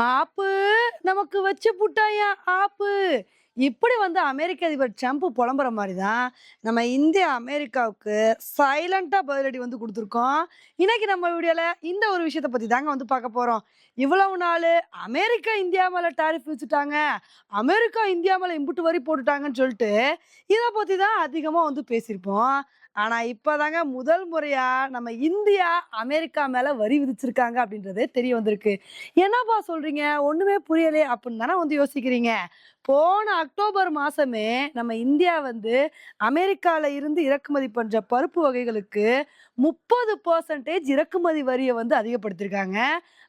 மாப்பு நமக்கு வச்சு புட்டாயா ஆப்பு. இப்படி வந்து அமெரிக்க அதிபர் ட்ரம்ப் புலம்புற மாதிரி தான் நம்ம இந்தியா அமெரிக்காவுக்கு சைலண்டாக பதிலடி வந்து கொடுத்துருக்கோம். இன்னைக்கு நம்ம வீடியோவில் இந்த ஒரு விஷயத்தை பற்றி தாங்க வந்து பார்க்க போகிறோம் இவ்வளவு நாள் அமெரிக்கா இந்தியா மேலே டாரிஃப் வச்சுட்டாங்க அமெரிக்கா இந்தியா மேலே இம்புட்டு வரி போட்டுட்டாங்கன்னு சொல்லிட்டு இதை பற்றி தான் அதிகமாக வந்து பேசியிருப்போம். ஆனா இப்பதாங்க முதல் முறையா நம்ம இந்தியா அமெரிக்கா மேல வரி விதிச்சிருக்காங்க அப்படின்றதே தெரிய வந்திருக்கு. என்னப்பா சொல்றீங்க? ஒண்ணுமே புரியலையே அப்படின்னு தானே வந்து யோசிக்கிறீங்க? போன அக்டோபர் மாசமே நம்ம இந்தியா வந்து அமெரிக்கால இருந்து இறக்குமதி பண்ற பருப்பு வகைகளுக்கு முப்பது பர்சன்டேஜ் இறக்குமதி வரியை வந்து அதிகப்படுத்திருக்காங்க.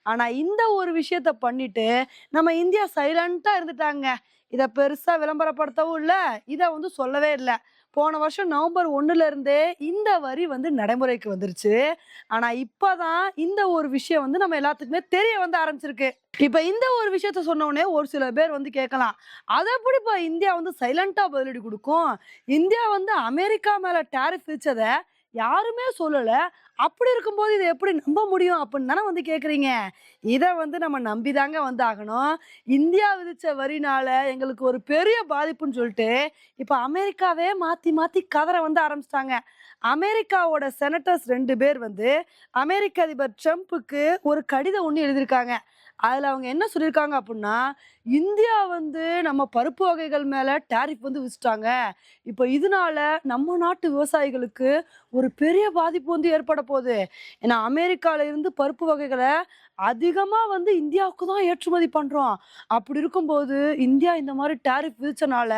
ஆனா இந்த ஒரு விஷயத்த பண்ணிட்டு நம்ம இந்தியா சைலண்டா இருந்துட்டாங்க. இதை பெருசா விளம்பரப்படுத்தவும் இல்லை. இதை வந்து சொல்லவே இல்லை. போன வருஷம் நவம்பர் ஒன்றுலேருந்தே இருந்தே இந்த வரி வந்து நடைமுறைக்கு வந்துருச்சு. ஆனா இப்பதான் இந்த ஒரு விஷயம் வந்து நம்ம எல்லாத்துக்குமே தெரிய வந்து ஆரம்பிச்சிருக்கு. இப்ப இந்த ஒரு விஷயத்த சொன்ன ஒரு சில பேர் வந்து கேட்கலாம். அதை எப்படி இப்ப இந்தியா வந்து சைலண்டா பதிலடி கொடுக்கும்? இந்தியா வந்து அமெரிக்கா மேல டேரிஃப் விதிச்சதை யாருமே சொல்லலை. அப்படி இருக்கும்போது இதை எப்படி நம்ப முடியும் அப்படின்னு தானே வந்து கேட்குறீங்க இதை வந்து நம்ம நம்பிதாங்க வந்து ஆகணும் இந்தியா விதித்த வரினால எங்களுக்கு ஒரு பெரிய பாதிப்புன்னு சொல்லிட்டு இப்போ அமெரிக்காவே மாற்றி மாற்றி கதற வந்து ஆரம்பிச்சிட்டாங்க. அமெரிக்காவோட செனட்டர்ஸ் ரெண்டு பேர் வந்து அமெரிக்க அதிபர் ட்ரம்ப்புக்கு ஒரு கடிதம் ஒன்று எழுதியிருக்காங்க. அதில் அவங்க என்ன சொல்லியிருக்காங்க அப்படின்னா இந்தியா வந்து நம்ம பருப்பு வகைகள் மேலே டேரிஃப் வந்து விசிட்டாங்க இப்போ இதனால நம்ம நாட்டு விவசாயிகளுக்கு ஒரு பெரிய பாதிப்பு வந்து ஏற்பட போகுது ஏன்னா அமெரிக்கால இருந்து பருப்பு வகைகளை அதிகமாக வந்து இந்தியாவுக்கு தான் ஏற்றுமதி பண்ணுறோம் அப்படி இருக்கும்போது இந்தியா இந்த மாதிரி டேரிஃப் விதிச்சனால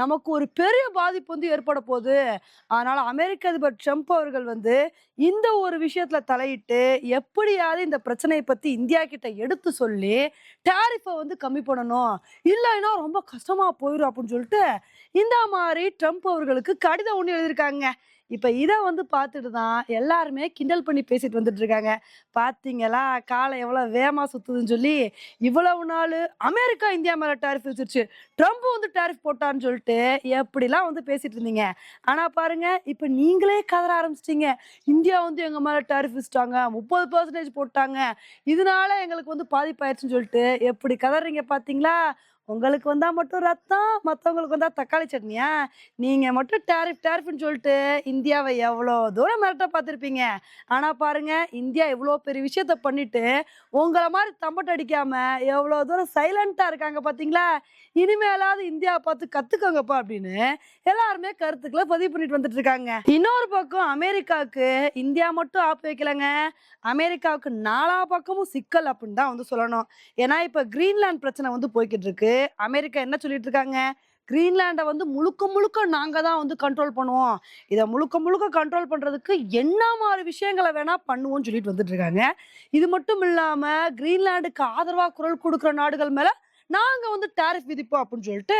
நமக்கு ஒரு பெரிய பாதிப்பு வந்து ஏற்பட போகுது. அதனால அமெரிக்க அதிபர் ட்ரம்ப் அவர்கள் வந்து இந்த ஒரு விஷயத்துல தலையிட்டு எப்படியாவது இந்த பிரச்சனையை பத்தி இந்தியா கிட்ட எடுத்து சொல்லி டேரிஃபை வந்து கம்மி பண்ணணும். இல்லைன்னா ரொம்ப கஷ்டமா போயிடும் அப்படின்னு சொல்லிட்டு இந்த மாதிரி ட்ரம்ப் அவர்களுக்கு கடிதம் ஒன்று எழுதியிருக்காங்க. இப்போ இதை வந்து பார்த்துட்டு தான் எல்லாருமே கிண்டல் பண்ணி பேசிட்டு வந்துட்டு இருக்காங்க. பார்த்தீங்களா காலை எவ்வளோ வேகமாக சுத்துதுன்னு சொல்லி இவ்வளவு நாள் அமெரிக்கா இந்தியா மேலே டேரிஃப் வச்சிருச்சு ட்ரம்ப் வந்து டேரிஃப் போட்டான்னு சொல்லிட்டு எப்படிலாம் வந்து பேசிட்டு இருந்தீங்க? ஆனால் பாருங்க இப்போ நீங்களே கதற ஆரம்பிச்சிட்டீங்க. இந்தியா வந்து எங்கள் மேலே டேரிஃப் வச்சுட்டாங்க முப்பது பர்சன்டேஜ் போட்டாங்க. இதனால எங்களுக்கு வந்து பாதிப்பாயிருச்சுன்னு சொல்லிட்டு எப்படி கதறீங்க பார்த்தீங்களா உங்களுக்கு வந்தா மட்டும் ரத்தம் மற்றவங்களுக்கு வந்தா தக்காளி சட்னியா? நீங்க மட்டும் டேரிஃப் டேரிஃப்னு சொல்லிட்டு இந்தியாவை எவ்வளோ தூரம் மிரட்ட பார்த்துருப்பீங்க? ஆனா பாருங்க இந்தியா இவ்வளோ பெரிய விஷயத்த பண்ணிட்டு உங்களை மாதிரி தம்பட்டு அடிக்காம எவ்வளோ தூரம் சைலண்டா இருக்காங்க பாத்தீங்களா? இனிமேலாவது இந்தியாவை பார்த்து கத்துக்கோங்கப்பா அப்படின்னு எல்லாருமே கருத்துக்களை பதிவு பண்ணிட்டு வந்துட்டு இருக்காங்க. இன்னொரு பக்கம் அமெரிக்காவுக்கு இந்தியா மட்டும் ஆப்பு வைக்கலங்க. அமெரிக்காவுக்கு நாலா பக்கமும் சிக்கல் அப்படின்னு தான் வந்து சொல்லணும். ஏன்னா இப்ப கிரீன்லாண்ட் பிரச்சனை வந்து போய்கிட்டு இருக்கு. அமெரிக்கா என்ன சொல்லிட்டு இருக்காங்க? கிரீன்லாண்டை வந்து முழுக்க முழுக்க நாங்கள் தான் வந்து கண்ட்ரோல் பண்ணுவோம். இதை முழுக்க முழுக்க கண்ட்ரோல் பண்ணுறதுக்கு என்ன மாதிரி விஷயங்களை வேணால் பண்ணுவோம்னு சொல்லிட்டு வந்துட்டு இருக்காங்க. இது மட்டும் இல்லாமல் கிரீன்லாண்டுக்கு ஆதரவாக குரல் கொடுக்குற நாடுகள் மேலே நாங்கள் வந்து டாரிஃப் விதிப்போம் அப்படின்னு சொல்லிட்டு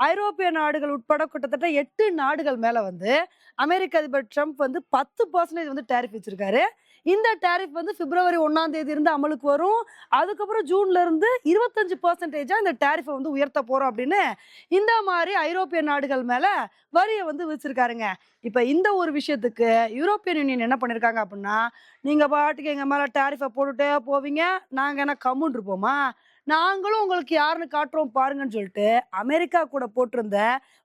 ஐரோப்பிய நாடுகள் உட்பட கிட்டத்தட்ட எட்டு நாடுகள் மேலே வந்து அமெரிக்க அதிபர் ட்ரம்ப் வந்து பத்து பர்சன்டேஜ் வந்து டாரிஃப் வச்சிருக்காரு இந்த டாரிஃப் வந்து பிப்ரவரி ஒன்றாம் தேதி இருந்து அமலுக்கு வரும். அதுக்கப்புறம் ஜூன்ல இருந்து இருபத்தஞ்சு பர்சன்டேஜாக இந்த டாரிஃபை வந்து உயர்த்த போகிறோம் அப்படின்னு இந்த மாதிரி ஐரோப்பிய நாடுகள் மேலே வரியை வந்து விதிச்சிருக்காருங்க. இப்போ இந்த ஒரு விஷயத்துக்கு யூரோப்பியன் யூனியன் என்ன பண்ணியிருக்காங்க அப்படின்னா நீங்கள் பாட்டுக்கு எங்கள் மேலே டாரிஃபை போட்டுட்டே போவீங்க நாங்கள் என்ன கம்முன் இருப்போமா? நாங்களும் உங்களுக்கு யாருன்னு காட்டுறோம் பாருங்கன்னு சொல்லிட்டு அமெரிக்கா கூட போட்டிருந்த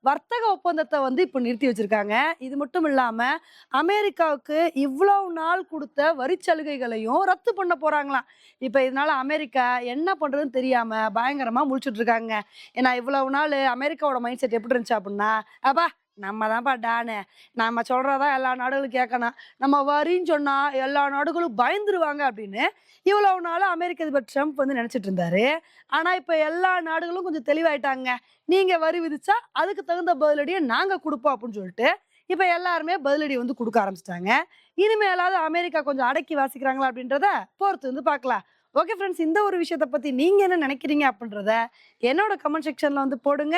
வர்த்தக ஒப்பந்தத்தை வந்து இப்போ நிறுத்தி வச்சிருக்காங்க. இது மட்டும் இல்லாமல் அமெரிக்காவுக்கு இவ்வளவு நாள் கொடுத்த வரி சலுகைகளையும் ரத்து பண்ண போகிறாங்களாம் இப்போ இதனால அமெரிக்கா என்ன பண்ணுறதுன்னு தெரியாமல் பயங்கரமாக முழிச்சிட்டு இருக்காங்க. ஏன்னா இவ்வளவு நாள் அமெரிக்காவோட மைண்ட் செட் எப்படி இருந்துச்சு அப்படின்னா அப்பா நம்ம தான்ப்பா டானு. நம்ம சொல்கிறதா எல்லா நாடுகளும் கேட்கணும் நம்ம வரின்னு சொன்னால் எல்லா நாடுகளும் பயந்துருவாங்க அப்படின்னு இவ்வளவு நாள் அமெரிக்க அதிபர் ட்ரம்ப் வந்து நினச்சிட்டு இருந்தாரு. ஆனால் இப்போ எல்லா நாடுகளும் கொஞ்சம் தெளிவாயிட்டாங்க. நீங்கள் வரி விதிச்சா அதுக்கு தகுந்த பதிலடியை நாங்கள் கொடுப்போம் அப்படின்னு சொல்லிட்டு இப்போ எல்லாருமே பதிலடி வந்து கொடுக்க ஆரம்பிச்சிட்டாங்க. இனிமேலாவது அமெரிக்கா கொஞ்சம் அடக்கி வாசிக்கிறாங்களா அப்படின்றத பொறுத்து வந்து பார்க்கலாம். ஓகே ஃப்ரெண்ட்ஸ் இந்த ஒரு விஷயத்தை பற்றி நீங்கள் என்ன நினைக்கிறீங்க அப்படின்றத என்னோட கமெண்ட் செக்ஷனில் வந்து போடுங்க.